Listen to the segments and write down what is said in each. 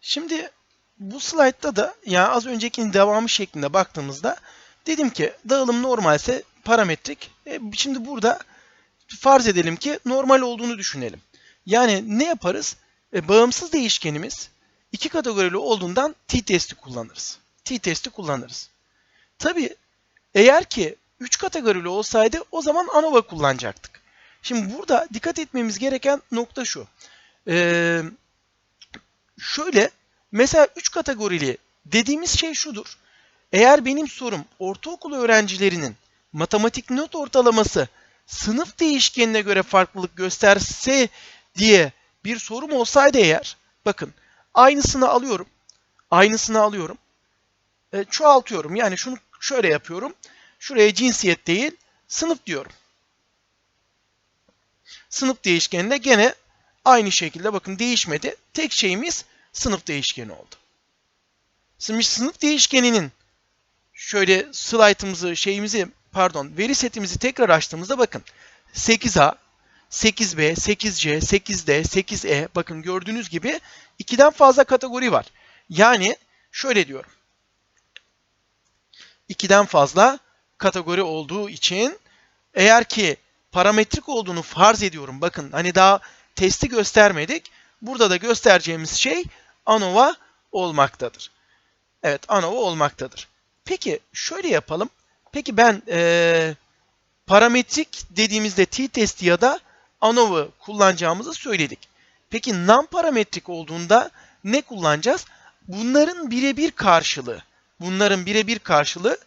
Şimdi bu slaytta da yani az öncekinin devamı şeklinde baktığımızda dedim ki dağılım normalse parametrik. E, şimdi burada farz edelim ki normal olduğunu düşünelim. Yani ne yaparız? E, bağımsız değişkenimiz iki kategorili olduğundan t-testi kullanırız. T-testi kullanırız. Tabii eğer ki 3 kategorili olsaydı o zaman ANOVA kullanacaktık. Şimdi burada dikkat etmemiz gereken nokta şu. Ee, şöyle mesela 3 kategorili dediğimiz şey şudur. Eğer benim sorum ortaokul öğrencilerinin matematik not ortalaması sınıf değişkenine göre farklılık gösterse diye bir sorum olsaydı eğer bakın aynısını alıyorum. Aynısını alıyorum. E, çoğaltıyorum. Yani şunu şöyle yapıyorum. Şuraya cinsiyet değil, sınıf diyorum. Sınıf değişkenine gene aynı şekilde bakın değişmedi. Tek şeyimiz sınıf değişkeni oldu. Şimdi sınıf değişkeninin şöyle slaytımızı, şeyimizi, pardon, veri setimizi tekrar açtığımızda bakın 8A, 8B, 8C, 8D, 8E bakın gördüğünüz gibi 2'den fazla kategori var. Yani şöyle diyorum. 2'den fazla kategori olduğu için eğer ki parametrik olduğunu farz ediyorum. Bakın hani daha testi göstermedik. Burada da göstereceğimiz şey ANOVA olmaktadır. Evet ANOVA olmaktadır. Peki şöyle yapalım. Peki ben ee, parametrik dediğimizde t-test ya da ANOVA kullanacağımızı söyledik. Peki non-parametrik olduğunda ne kullanacağız? Bunların birebir karşılığı. Bunların birebir karşılığı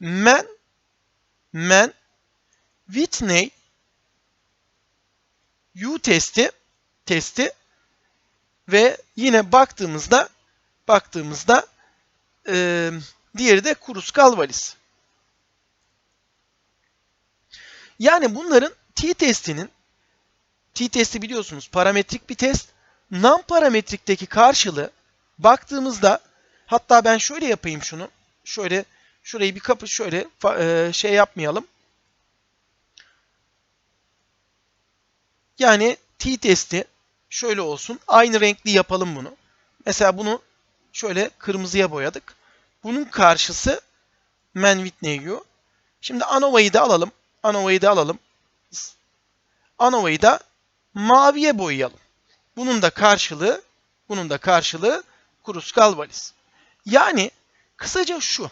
men men Whitney U testi testi ve yine baktığımızda baktığımızda e, diğeri de Kruskal-Wallis. Yani bunların T testinin T testi biliyorsunuz parametrik bir test. Non parametrikteki karşılığı baktığımızda hatta ben şöyle yapayım şunu. Şöyle şurayı bir kapı şöyle e, şey yapmayalım. Yani T testi şöyle olsun. Aynı renkli yapalım bunu. Mesela bunu şöyle kırmızıya boyadık. Bunun karşısı Man Whitney U. Şimdi ANOVA'yı da alalım. ANOVA'yı da alalım. ANOVA'yı da maviye boyayalım. Bunun da karşılığı bunun da karşılığı Kruskal Wallis. Yani kısaca şu.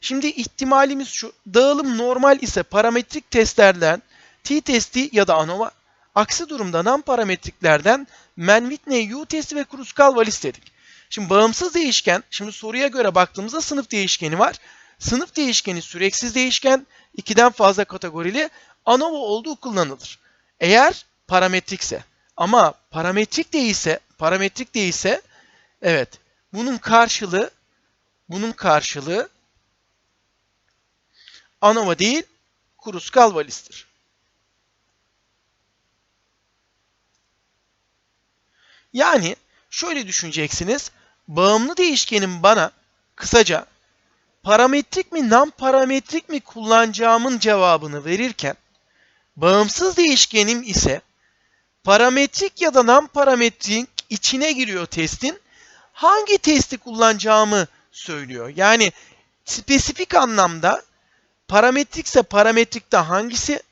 Şimdi ihtimalimiz şu. Dağılım normal ise parametrik testlerden t-testi ya da ANOVA Aksi durumda non parametriklerden Man-Whitney U testi ve Kruskal-Wallis dedik. Şimdi bağımsız değişken, şimdi soruya göre baktığımızda sınıf değişkeni var. Sınıf değişkeni süreksiz değişken, ikiden fazla kategorili ANOVA olduğu kullanılır. Eğer parametrikse ama parametrik değilse, parametrik değilse evet bunun karşılığı bunun karşılığı ANOVA değil Kruskal-Wallis'tir. Yani şöyle düşüneceksiniz. Bağımlı değişkenin bana kısaca parametrik mi non parametrik mi kullanacağımın cevabını verirken bağımsız değişkenim ise parametrik ya da non parametrik içine giriyor testin. Hangi testi kullanacağımı söylüyor. Yani spesifik anlamda parametrikse parametrikte hangisi,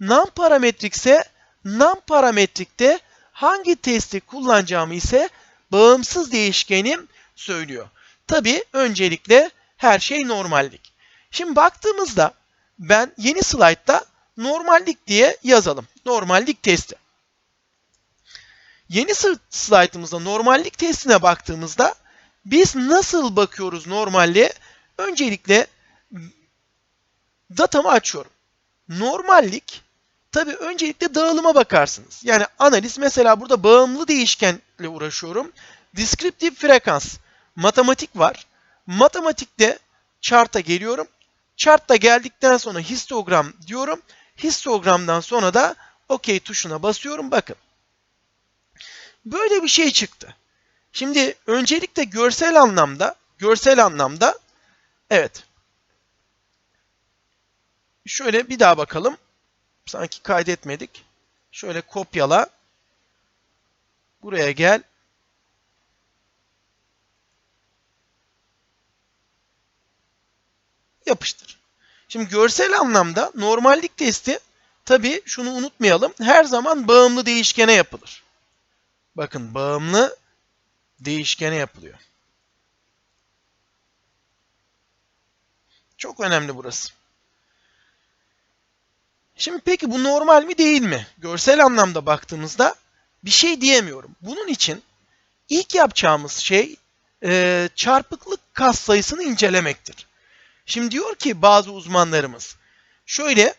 non parametrikse non parametrikte hangi testi kullanacağımı ise bağımsız değişkenim söylüyor. Tabi öncelikle her şey normallik. Şimdi baktığımızda ben yeni slaytta normallik diye yazalım. Normallik testi. Yeni slaytımızda normallik testine baktığımızda biz nasıl bakıyoruz normalliğe? Öncelikle datamı açıyorum. Normallik Tabii öncelikle dağılıma bakarsınız. Yani analiz mesela burada bağımlı değişkenle uğraşıyorum. Descriptive frekans, matematik var. Matematikte chart'a geliyorum. Chart'ta geldikten sonra histogram diyorum. Histogramdan sonra da OK tuşuna basıyorum. Bakın. Böyle bir şey çıktı. Şimdi öncelikle görsel anlamda, görsel anlamda evet. Şöyle bir daha bakalım sanki kaydetmedik. Şöyle kopyala. Buraya gel. Yapıştır. Şimdi görsel anlamda normallik testi tabi şunu unutmayalım. Her zaman bağımlı değişkene yapılır. Bakın bağımlı değişkene yapılıyor. Çok önemli burası. Şimdi peki bu normal mi değil mi? Görsel anlamda baktığımızda bir şey diyemiyorum. Bunun için ilk yapacağımız şey e, çarpıklık kas sayısını incelemektir. Şimdi diyor ki bazı uzmanlarımız şöyle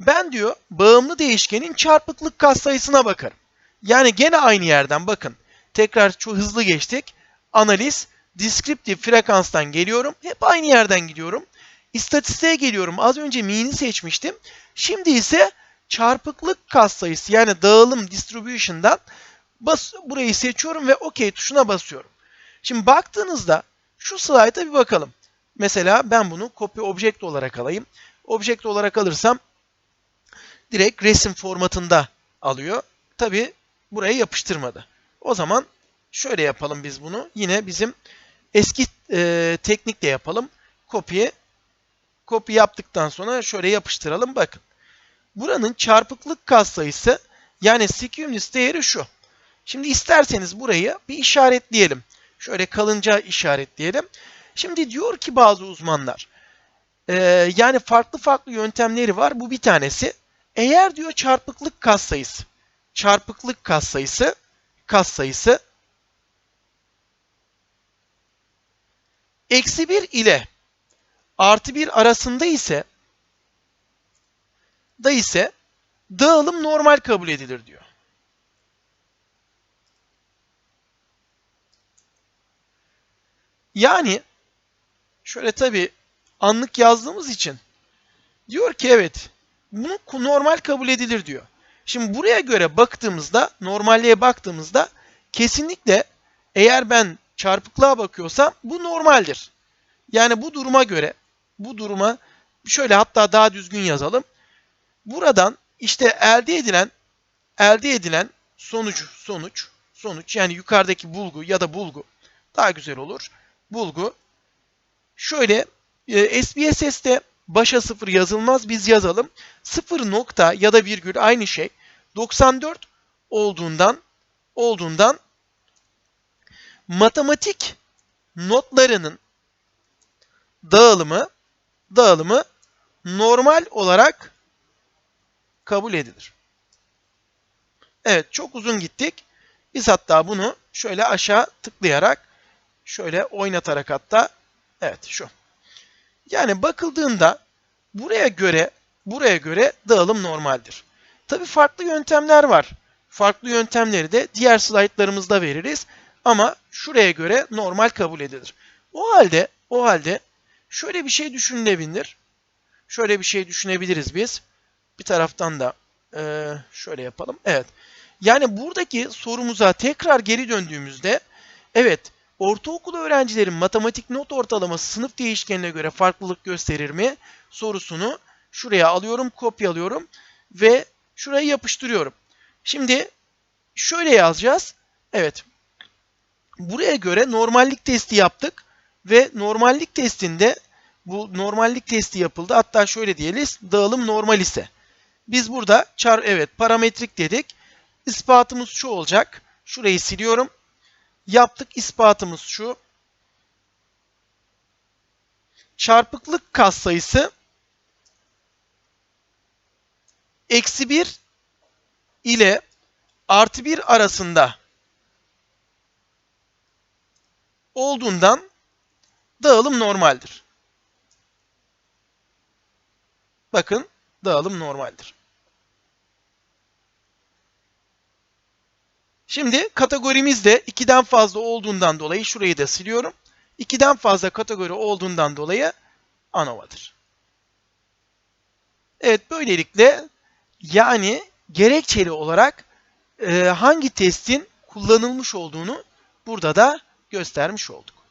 ben diyor bağımlı değişkenin çarpıklık kas sayısına bakarım. Yani gene aynı yerden bakın. Tekrar çok hızlı geçtik. Analiz, descriptive frekanstan geliyorum. Hep aynı yerden gidiyorum. İstatistiğe geliyorum. Az önce mean'i seçmiştim. Şimdi ise çarpıklık katsayısı yani dağılım distribution'dan bas, burayı seçiyorum ve OK tuşuna basıyorum. Şimdi baktığınızda şu slayta bir bakalım. Mesela ben bunu copy object olarak alayım. Object olarak alırsam direkt resim formatında alıyor. Tabi buraya yapıştırmadı. O zaman şöyle yapalım biz bunu. Yine bizim eski e, teknikle yapalım. Copy Copy yaptıktan sonra şöyle yapıştıralım. Bakın. Buranın çarpıklık katsayısı yani skewness değeri şu. Şimdi isterseniz burayı bir işaretleyelim. Şöyle kalınca işaretleyelim. Şimdi diyor ki bazı uzmanlar e, yani farklı farklı yöntemleri var. Bu bir tanesi. Eğer diyor çarpıklık katsayısı çarpıklık katsayısı katsayısı eksi 1 ile artı 1 arasında ise da ise dağılım normal kabul edilir diyor. Yani şöyle tabi anlık yazdığımız için diyor ki evet bunu normal kabul edilir diyor. Şimdi buraya göre baktığımızda normalliğe baktığımızda kesinlikle eğer ben çarpıklığa bakıyorsam bu normaldir. Yani bu duruma göre bu duruma şöyle hatta daha düzgün yazalım. Buradan işte elde edilen elde edilen sonuç sonuç sonuç yani yukarıdaki bulgu ya da bulgu daha güzel olur. Bulgu şöyle e, SPSS'te başa sıfır yazılmaz biz yazalım. Sıfır nokta ya da virgül aynı şey 94 olduğundan olduğundan matematik notlarının dağılımı dağılımı normal olarak kabul edilir. Evet çok uzun gittik. Biz hatta bunu şöyle aşağı tıklayarak şöyle oynatarak hatta evet şu. Yani bakıldığında buraya göre buraya göre dağılım normaldir. Tabii farklı yöntemler var. Farklı yöntemleri de diğer slaytlarımızda veririz. Ama şuraya göre normal kabul edilir. O halde o halde şöyle bir şey düşünülebilir. Şöyle bir şey düşünebiliriz biz. Bir taraftan da e, şöyle yapalım. Evet. Yani buradaki sorumuza tekrar geri döndüğümüzde evet ortaokul öğrencilerin matematik not ortalaması sınıf değişkenine göre farklılık gösterir mi sorusunu şuraya alıyorum, kopyalıyorum ve şuraya yapıştırıyorum. Şimdi şöyle yazacağız. Evet. Buraya göre normallik testi yaptık ve normallik testinde bu normallik testi yapıldı. Hatta şöyle diyelim dağılım normal ise. Biz burada çar evet parametrik dedik. İspatımız şu olacak. Şurayı siliyorum. Yaptık ispatımız şu. Çarpıklık katsayısı eksi 1 ile artı 1 arasında olduğundan dağılım normaldir. Bakın dağılım normaldir. Şimdi kategorimiz de 2'den fazla olduğundan dolayı şurayı da siliyorum. 2'den fazla kategori olduğundan dolayı ANOVA'dır. Evet böylelikle yani gerekçeli olarak e, hangi testin kullanılmış olduğunu burada da göstermiş olduk.